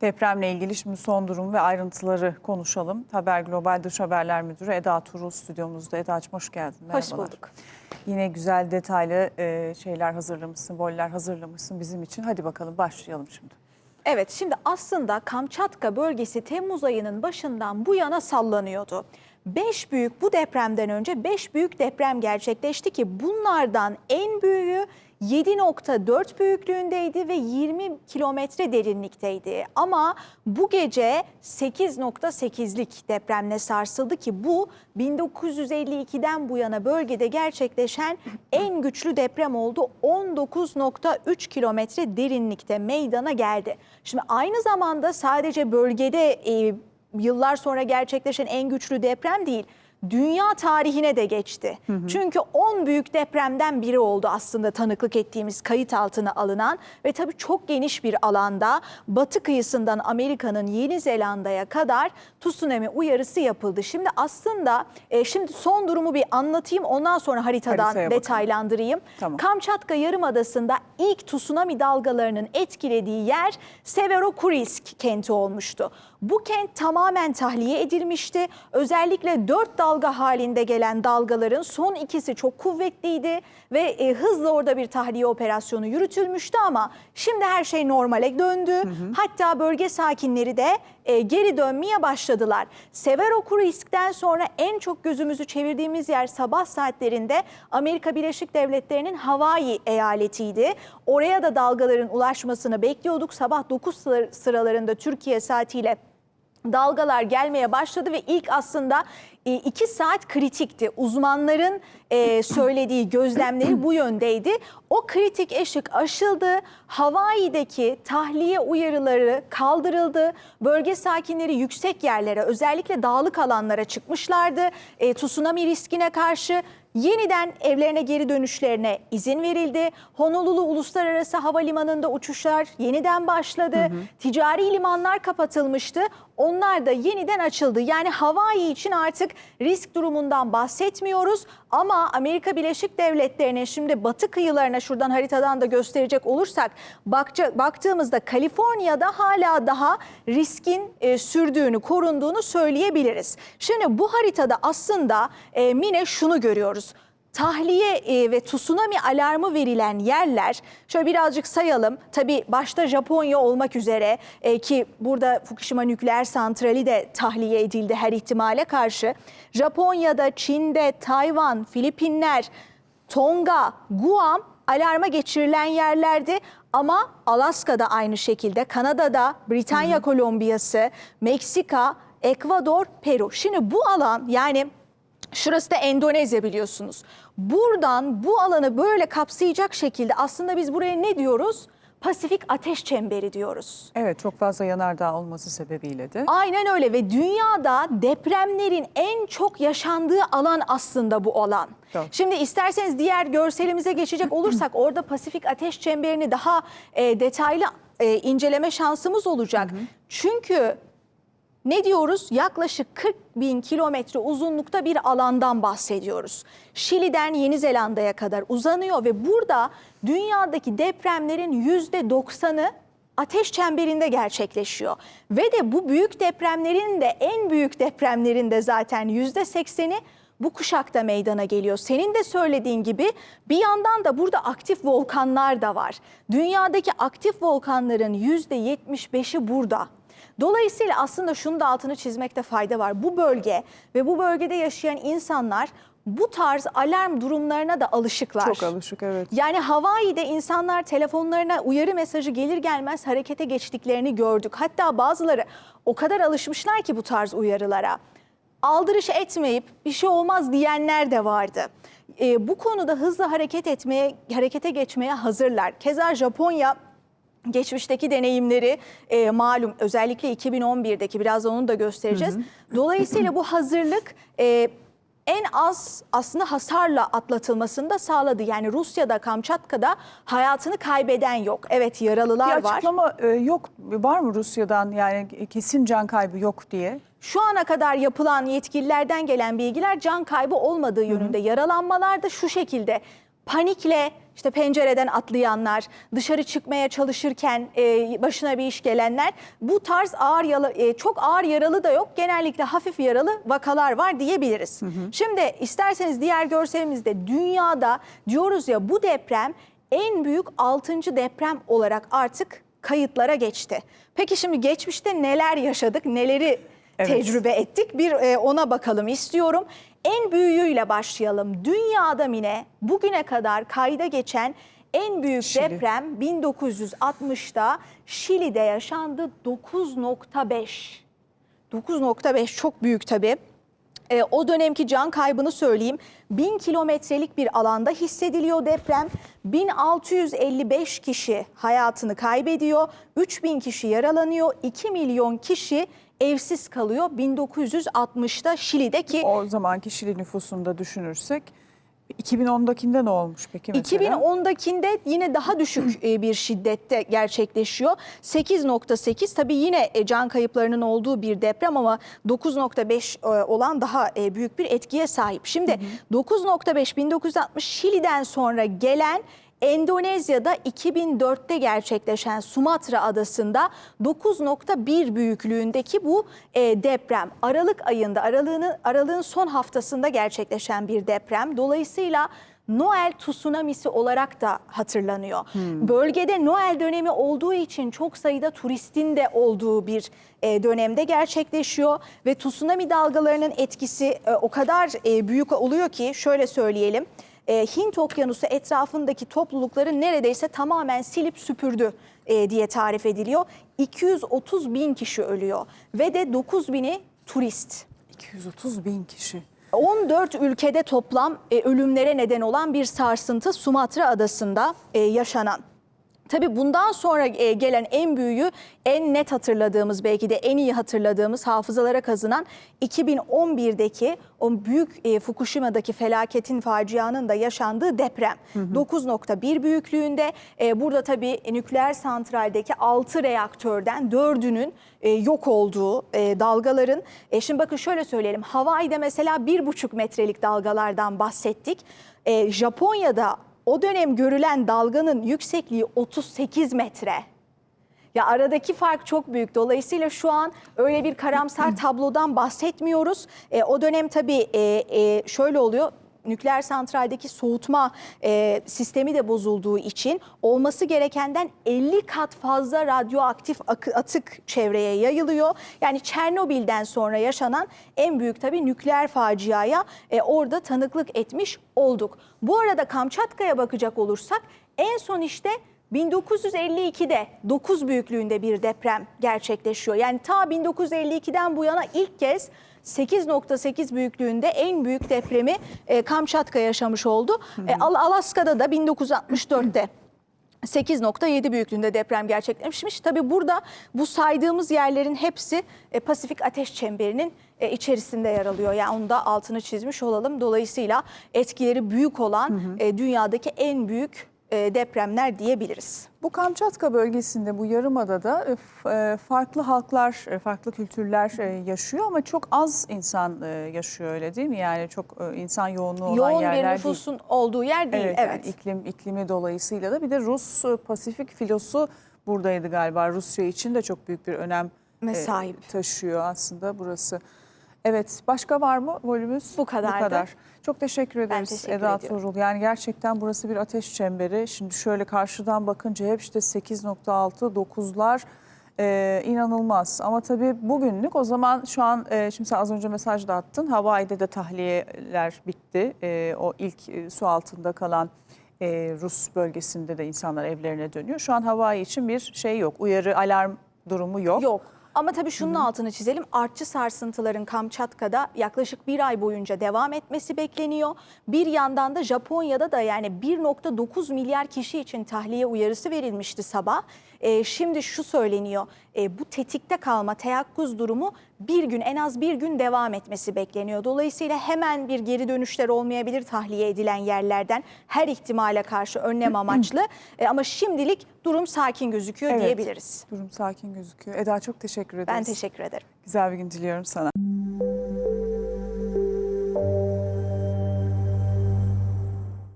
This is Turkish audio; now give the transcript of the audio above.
Depremle ilgili şimdi son durum ve ayrıntıları konuşalım. Haber Global Dış Haberler Müdürü Eda Turul stüdyomuzda. Eda'cığım hoş geldin. Hoş Merhabalar. bulduk. Yine güzel detaylı e, şeyler hazırlamışsın, boller hazırlamışsın bizim için. Hadi bakalım başlayalım şimdi. Evet şimdi aslında Kamçatka bölgesi Temmuz ayının başından bu yana sallanıyordu. 5 büyük bu depremden önce 5 büyük deprem gerçekleşti ki bunlardan en büyüğü 7.4 büyüklüğündeydi ve 20 kilometre derinlikteydi. Ama bu gece 8.8'lik depremle sarsıldı ki bu 1952'den bu yana bölgede gerçekleşen en güçlü deprem oldu. 19.3 kilometre derinlikte meydana geldi. Şimdi aynı zamanda sadece bölgede e, yıllar sonra gerçekleşen en güçlü deprem değil dünya tarihine de geçti. Çünkü 10 büyük depremden biri oldu aslında tanıklık ettiğimiz kayıt altına alınan ve tabii çok geniş bir alanda batı kıyısından Amerika'nın Yeni Zelanda'ya kadar tsunami uyarısı yapıldı. Şimdi aslında e, şimdi son durumu bir anlatayım ondan sonra haritadan Haritaya detaylandırayım. Tamam. Kamçatka Yarımadası'nda ilk tsunami dalgalarının etkilediği yer Severokurisk kenti olmuştu. Bu kent tamamen tahliye edilmişti. Özellikle dört dalga halinde gelen dalgaların son ikisi çok kuvvetliydi ve e, hızla orada bir tahliye operasyonu yürütülmüştü ama şimdi her şey normale döndü. Hatta bölge sakinleri de e, geri dönmeye başladılar. Severokurisk'ten sonra en çok gözümüzü çevirdiğimiz yer sabah saatlerinde Amerika Birleşik Devletleri'nin Hawaii eyaletiydi. Oraya da dalgaların ulaşmasını bekliyorduk. Sabah 9 sıra- sıralarında Türkiye saatiyle dalgalar gelmeye başladı ve ilk aslında e, iki saat kritikti. Uzmanların e, söylediği gözlemleri bu yöndeydi. O kritik eşik aşıldı. Hawaii'deki tahliye uyarıları kaldırıldı. Bölge sakinleri yüksek yerlere özellikle dağlık alanlara çıkmışlardı. E, tsunami riskine karşı Yeniden evlerine geri dönüşlerine izin verildi. Honolulu Uluslararası Havalimanı'nda uçuşlar yeniden başladı. Ticari limanlar kapatılmıştı. Onlar da yeniden açıldı. Yani Hawaii için artık risk durumundan bahsetmiyoruz. Ama Amerika Birleşik Devletleri'nin şimdi batı kıyılarına şuradan haritadan da gösterecek olursak bakça, baktığımızda Kaliforniya'da hala daha riskin e, sürdüğünü, korunduğunu söyleyebiliriz. Şimdi bu haritada aslında e, Mine şunu görüyoruz. Tahliye e, ve tsunami alarmı verilen yerler şöyle birazcık sayalım. Tabii başta Japonya olmak üzere e, ki burada Fukushima nükleer santrali de tahliye edildi her ihtimale karşı. Japonya'da, Çin'de, Tayvan, Filipinler, Tonga, Guam alarma geçirilen yerlerdi. Ama Alaska'da aynı şekilde, Kanada'da, Britanya Kolombiyası, Meksika, Ekvador, Peru. Şimdi bu alan yani Şurası da Endonezya biliyorsunuz. Buradan bu alanı böyle kapsayacak şekilde aslında biz buraya ne diyoruz? Pasifik ateş çemberi diyoruz. Evet çok fazla yanardağ olması sebebiyle de. Aynen öyle ve dünyada depremlerin en çok yaşandığı alan aslında bu alan. Doğru. Şimdi isterseniz diğer görselimize geçecek olursak orada Pasifik Ateş Çemberi'ni daha e, detaylı e, inceleme şansımız olacak. Çünkü ne diyoruz? Yaklaşık 40 bin kilometre uzunlukta bir alandan bahsediyoruz. Şili'den Yeni Zelanda'ya kadar uzanıyor ve burada dünyadaki depremlerin yüzde 90'ı ateş çemberinde gerçekleşiyor. Ve de bu büyük depremlerin de en büyük depremlerin de zaten yüzde 80'i bu kuşakta meydana geliyor. Senin de söylediğin gibi bir yandan da burada aktif volkanlar da var. Dünyadaki aktif volkanların yüzde 75'i burada. Dolayısıyla aslında şunu da altını çizmekte fayda var. Bu bölge ve bu bölgede yaşayan insanlar bu tarz alarm durumlarına da alışıklar. Çok alışık evet. Yani Hawaii'de insanlar telefonlarına uyarı mesajı gelir gelmez harekete geçtiklerini gördük. Hatta bazıları o kadar alışmışlar ki bu tarz uyarılara. Aldırış etmeyip bir şey olmaz diyenler de vardı. Ee, bu konuda hızlı hareket etmeye, harekete geçmeye hazırlar. Keza Japonya geçmişteki deneyimleri e, malum özellikle 2011'deki biraz onu da göstereceğiz. Dolayısıyla bu hazırlık e, en az aslında hasarla atlatılmasını da sağladı. Yani Rusya'da, Kamçatka'da hayatını kaybeden yok. Evet yaralılar Bir var. açıklama e, yok var mı Rusya'dan yani kesin can kaybı yok diye? Şu ana kadar yapılan yetkililerden gelen bilgiler can kaybı olmadığı yönünde. Yaralanmalar da şu şekilde panikle işte pencereden atlayanlar, dışarı çıkmaya çalışırken e, başına bir iş gelenler bu tarz ağır yaralı, e, çok ağır yaralı da yok. Genellikle hafif yaralı vakalar var diyebiliriz. Şimdi isterseniz diğer görselimizde dünyada diyoruz ya bu deprem en büyük 6. deprem olarak artık kayıtlara geçti. Peki şimdi geçmişte neler yaşadık, neleri Evet. tecrübe ettik? Bir e, ona bakalım istiyorum. En büyüğüyle başlayalım. Dünyada Mine bugüne kadar kayda geçen en büyük Şili. deprem 1960'da Şili'de yaşandı 9.5. 9.5 çok büyük tabii. E, o dönemki can kaybını söyleyeyim. 1000 kilometrelik bir alanda hissediliyor deprem. 1655 kişi hayatını kaybediyor. 3000 kişi yaralanıyor. 2 milyon kişi evsiz kalıyor 1960'da Şili'deki. O zamanki Şili nüfusunda düşünürsek 2010'dakinde ne olmuş peki mesela? 2010'dakinde yine daha düşük e, bir şiddette gerçekleşiyor. 8.8 tabii yine e, can kayıplarının olduğu bir deprem ama 9.5 e, olan daha büyük bir etkiye sahip. Şimdi 9.5 1960 Şili'den sonra gelen Endonezya'da 2004'te gerçekleşen Sumatra adasında 9.1 büyüklüğündeki bu e, deprem Aralık ayında aralığın aralığın son haftasında gerçekleşen bir deprem. Dolayısıyla Noel tsunamisi olarak da hatırlanıyor. Bölgede Noel dönemi olduğu için çok sayıda turistin de olduğu bir e, dönemde gerçekleşiyor ve tsunami dalgalarının etkisi e, o kadar e, büyük oluyor ki şöyle söyleyelim. E, Hint Okyanusu etrafındaki toplulukları neredeyse tamamen silip süpürdü e, diye tarif ediliyor. 230 bin kişi ölüyor ve de 9 bini turist. 230 bin kişi. 14 ülkede toplam e, ölümlere neden olan bir sarsıntı Sumatra adasında e, yaşanan. Tabii bundan sonra e, gelen en büyüğü, en net hatırladığımız belki de en iyi hatırladığımız hafızalara kazınan 2011'deki o büyük e, Fukushima'daki felaketin facianın da yaşandığı deprem. 9.1 büyüklüğünde e, burada tabii nükleer santraldeki 6 reaktörden 4'ünün e, yok olduğu e, dalgaların. E, şimdi bakın şöyle söyleyelim Hawaii'de mesela 1,5 metrelik dalgalardan bahsettik. E, Japonya'da o dönem görülen dalganın yüksekliği 38 metre. Ya aradaki fark çok büyük. Dolayısıyla şu an öyle bir karamsar tablodan bahsetmiyoruz. E, o dönem tabii e, e, şöyle oluyor. Nükleer santraldeki soğutma e, sistemi de bozulduğu için olması gerekenden 50 kat fazla radyoaktif atık çevreye yayılıyor. Yani Çernobil'den sonra yaşanan en büyük tabii nükleer faciaya e, orada tanıklık etmiş olduk. Bu arada Kamçatka'ya bakacak olursak en son işte 1952'de 9 büyüklüğünde bir deprem gerçekleşiyor. Yani ta 1952'den bu yana ilk kez 8.8 büyüklüğünde en büyük depremi e, Kamçatka yaşamış oldu. E, Al- Alaska'da da 1964'te 8.7 büyüklüğünde deprem gerçekleşmiş. Tabii burada bu saydığımız yerlerin hepsi e, Pasifik Ateş Çemberi'nin e, içerisinde yer alıyor. Yani onu da altını çizmiş olalım. Dolayısıyla etkileri büyük olan e, dünyadaki en büyük depremler diyebiliriz. Bu Kamçatka bölgesinde bu yarımadada e, e, farklı halklar, e, farklı kültürler e, yaşıyor ama çok az insan e, yaşıyor öyle değil mi? Yani çok e, insan yoğunluğu olan Yoğun bir yerler değil. nüfusun olduğu yer değil. Evet, Evet. yani iklim iklimi dolayısıyla da bir de Rus e, Pasifik filosu buradaydı galiba. Rusya için de çok büyük bir önem e, sahip. taşıyor aslında burası. Evet, başka var mı volümümüz? Bu kadardı. Bu kadar. Çok teşekkür ederiz teşekkür Eda ediyorum. Tuğrul. Yani gerçekten burası bir ateş çemberi. Şimdi şöyle karşıdan bakınca hep işte 8.6, 9'lar e, inanılmaz. Ama tabii bugünlük o zaman şu an e, şimdi sen az önce mesaj da attın. Hawaii'de de tahliyeler bitti. E, o ilk e, su altında kalan e, Rus bölgesinde de insanlar evlerine dönüyor. Şu an Hawaii için bir şey yok. Uyarı, alarm durumu yok. Yok. Ama tabii şunun altını çizelim. Artçı sarsıntıların Kamçatka'da yaklaşık bir ay boyunca devam etmesi bekleniyor. Bir yandan da Japonya'da da yani 1.9 milyar kişi için tahliye uyarısı verilmişti sabah. Ee, şimdi şu söyleniyor. e, bu tetikte kalma, teyakkuz durumu bir gün en az bir gün devam etmesi bekleniyor. Dolayısıyla hemen bir geri dönüşler olmayabilir tahliye edilen yerlerden. Her ihtimale karşı önlem amaçlı. E, ama şimdilik durum sakin gözüküyor Evet, diyebiliriz. Durum sakin gözüküyor. Eda çok teşekkür ederiz. Ben teşekkür ederim. Güzel bir gün diliyorum sana.